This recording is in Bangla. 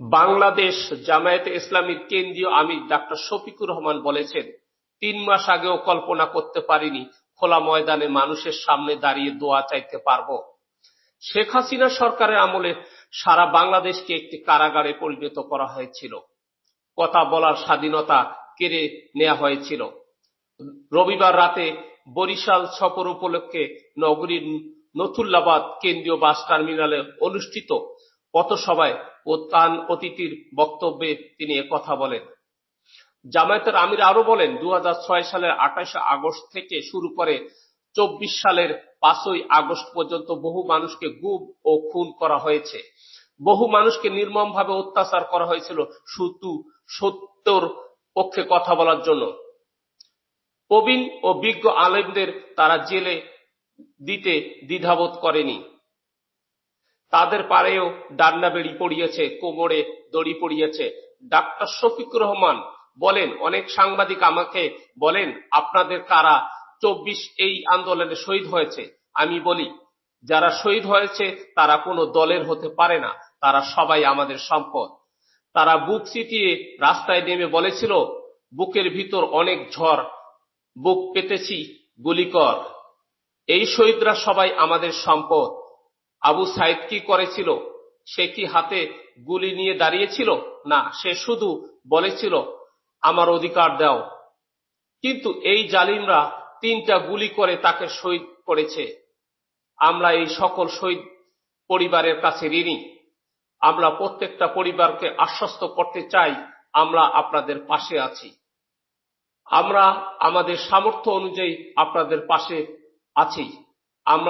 বাংলাদেশ জামায়াতে ইসলামীর কেন্দ্রীয় আমির ডাক্তার শফিকুর রহমান বলেছেন, তিন মাস আগেও কল্পনা করতে পারিনি খোলা ময়দানে মানুষের সামনে দাঁড়িয়ে দোয়া চাইতে পারব। শেখ হাসিনা সরকারের আমলে সারা বাংলাদেশকে একটি কারাগারে পরিণত করা হয়েছিল। কথা বলার স্বাধীনতা কেড়ে নেওয়া হয়েছিল। রবিবার রাতে বরিশাল সফর উপলক্ষে নগরীর নথুল্লাবাদ কেন্দ্রীয় বাস টার্মিনালে অনুষ্ঠিত পথসভায় প্রধান অতিথির বক্তব্যে তিনি একথা বলেন। জামায়াতের আমির আরও বলেন, দু সালের আঠাশে আগস্ট থেকে শুরু করে চব্বিশ সালের পাঁচই আগস্ট পর্যন্ত বহু মানুষকে গুম ও খুন করা হয়েছে। বহু মানুষকে নির্মমভাবে অত্যাচার করা হয়েছিল শুধু সত্যর পক্ষে কথা বলার জন্য। প্রবীণ ও বিজ্ঞ আলেমদের তারা জেলে দিতে দ্বিধাবোধ করেনি। তাদের পাড়েও ডান্ডা বেড়ি পড়িয়েছে, কোমরে দড়ি পড়িয়েছে। ডাক্তার শফিক রহমান বলেন, অনেক সাংবাদিক আমাকে বলেন, আপনাদের কারা চব্বিশ এই আন্দোলনে শহীদ হয়েছে। আমি বলি, যারা শহীদ হয়েছে তারা কোনো দলের হতে পারে না, তারা সবাই আমাদের সম্পদ। তারা বুক চিতিয়ে রাস্তায় নেমে বলেছিল, বুকের ভিতর অনেক ঝড়, বুক পেতেছি গুলি কর। এই শহীদরা সবাই আমাদের সম্পদ। আবু সাইদ কি করেছিল? সে কি হাতে গুলি নিয়ে দাঁড়িয়েছিল? না, সে শুধু বলেছিল, আমার অধিকার দাও। কিন্তু এই জালিমরা তিনটা গুলি করে তাকে শহীদ করেছে। আমরা এই সকল শহীদ পরিবারের কাছে ঋণী। আমরা প্রত্যেকটা পরিবারকে আশ্বস্ত করতে চাই, আমরা আপনাদের পাশে আছি। আমরা আমাদের সামর্থ্য অনুযায়ী আপনাদের পাশে আছি। আমরা